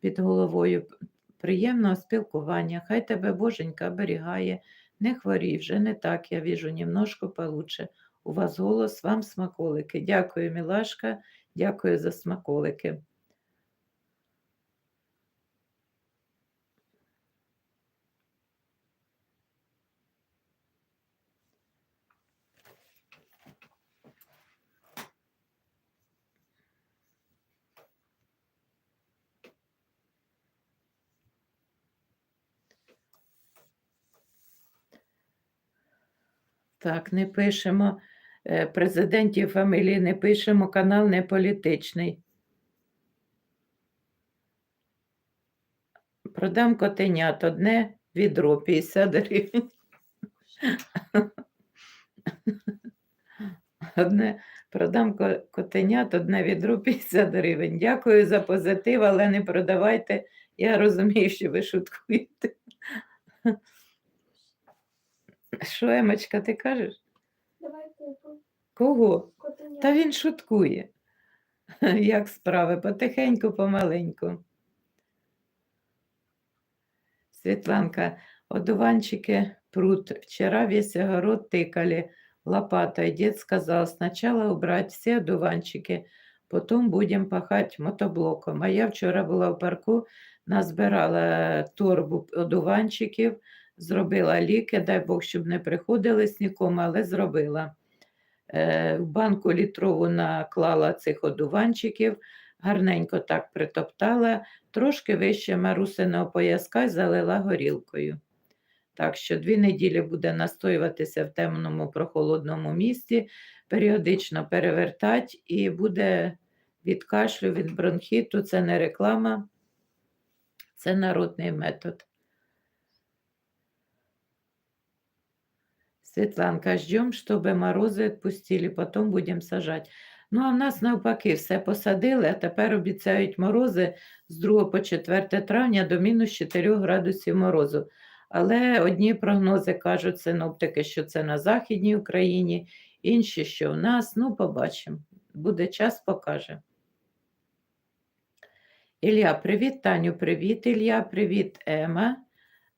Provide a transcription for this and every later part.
під головою. Приємного спілкування. Хай тебе Боженька оберігає. Не хворій, вже не так, я віжу, немножко получше. У вас голос, вам смаколики. Дякую, мілашка, дякую за смаколики. Так, не пишемо е, президентів фамілії, не пишемо, канал не політичний. Продам котенят одне відро 50 гривень. Одне, продам котенят, одне відро 50 гривень. Дякую за позитив, але не продавайте. Я розумію, що ви шуткуєте. Що, Емочка, ти кажеш? Давай купимо Кого? котеня. Та він шуткує. Як справи? Потихеньку, помаленьку. Світланка, одуванчики прут. Вчера весь огород тыкали лопатой. Дед сказал, сначала убрать все одуванчики, потом будем пахать мотоблоком. А я вчора була в парку, назбирала торбу одуванчиків, зробила ліки, дай Бог, щоб не приходилось нікому, але зробила. Е, В банку літрову наклала цих одуванчиків, гарненько так притоптала, трошки вище марусиного пояска й залила горілкою. Так що дві неділі буде настоюватися в темному прохолодному місці, періодично перевертати і буде від кашлю, від бронхіту. Це не реклама, це народний метод. Светланка, ждем, чтобы морози відпустили, потім будемо сажати. Ну, а в нас навпаки, все посадили, а тепер обіцяють морози з 2 по 4 травня до мінус 4 градусів морозу. Але одні прогнози кажуть синоптики, що це на Західній Україні, інші, що в нас. Ну, побачимо. Буде час, покаже. Ілля, привіт, Таню, привіт, Ілля, привіт, Ема.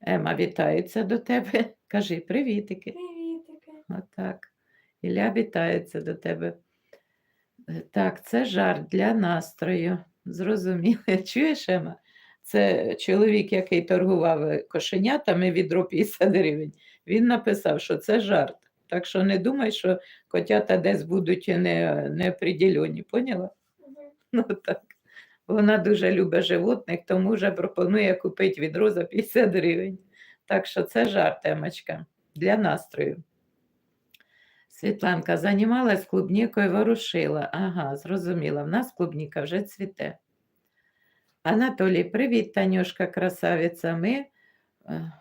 Ема, вітається до тебе. Кажи привітики. Отак. Ілля вітається до тебе. Е, Так, це жарт для настрою. Зрозуміло. Чуєш, Ема? Це чоловік, який торгував е, кошенятами відро 50 гривень. Він написав, що це жарт. Так що не думай, що котята десь будуть не, неопределені. Поняла? Ну так. Вона дуже любить животних, тому вже пропонує купити відро за 50 гривень. Так що це жарт, Емочка, для настрою. Світланка займалась клубнікою, ворушила. Ага, зрозуміла. В нас клубніка вже цвіте. Анатолій, привіт, Танюшка, красавиця. Ми. е,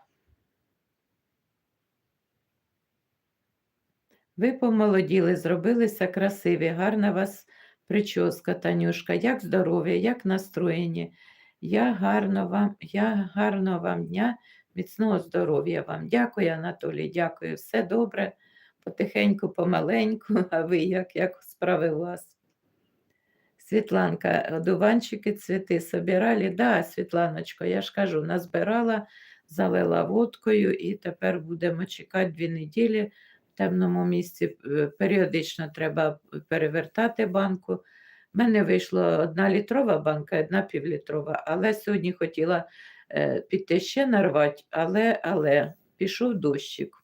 Ви помолоділи, зробилися красиві, гарна вас прическа, Танюшка. Як здоров'я, як настроєні. Я гарно вам, я гарного вам дня, міцного здоров'я вам. Дякую, Анатолій, дякую. Все добре, потихеньку, помаленьку. А ви як, як справи у вас? Світланка, одуванчики, цвіти собирали? Да, Світланочко, я ж кажу, назбирала, залила водкою і тепер будемо чекати дві неділі в темному місці. Е, Періодично треба перевертати банку. У мене вийшла одна літрова банка, одна півлітрова, але сьогодні хотіла е, піти ще нарвати, але, але пішов дощик.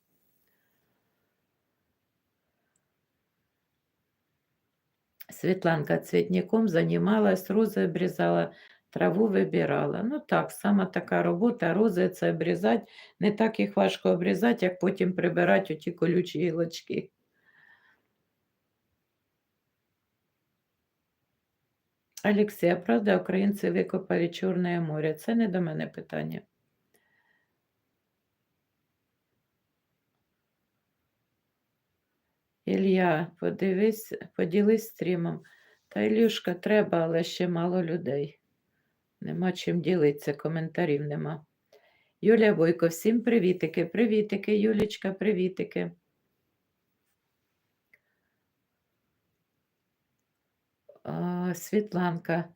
Світланка цвітником займалась, рози обрізала, траву вибирала. Ну так, сама така робота, рози це обрізати. Не так їх важко обрізати, як потім прибирати оті колючі гілочки. Алексія, правда, українці викопали Чорне море? Це не до мене питання. Ілля, подивись, поділись стрімом. Та Ілюшка, треба, але ще мало людей. Нема чим ділитися, коментарів нема. Юлія Бойко, всім привітики, привітики, Юлічка, привітики. Світланка,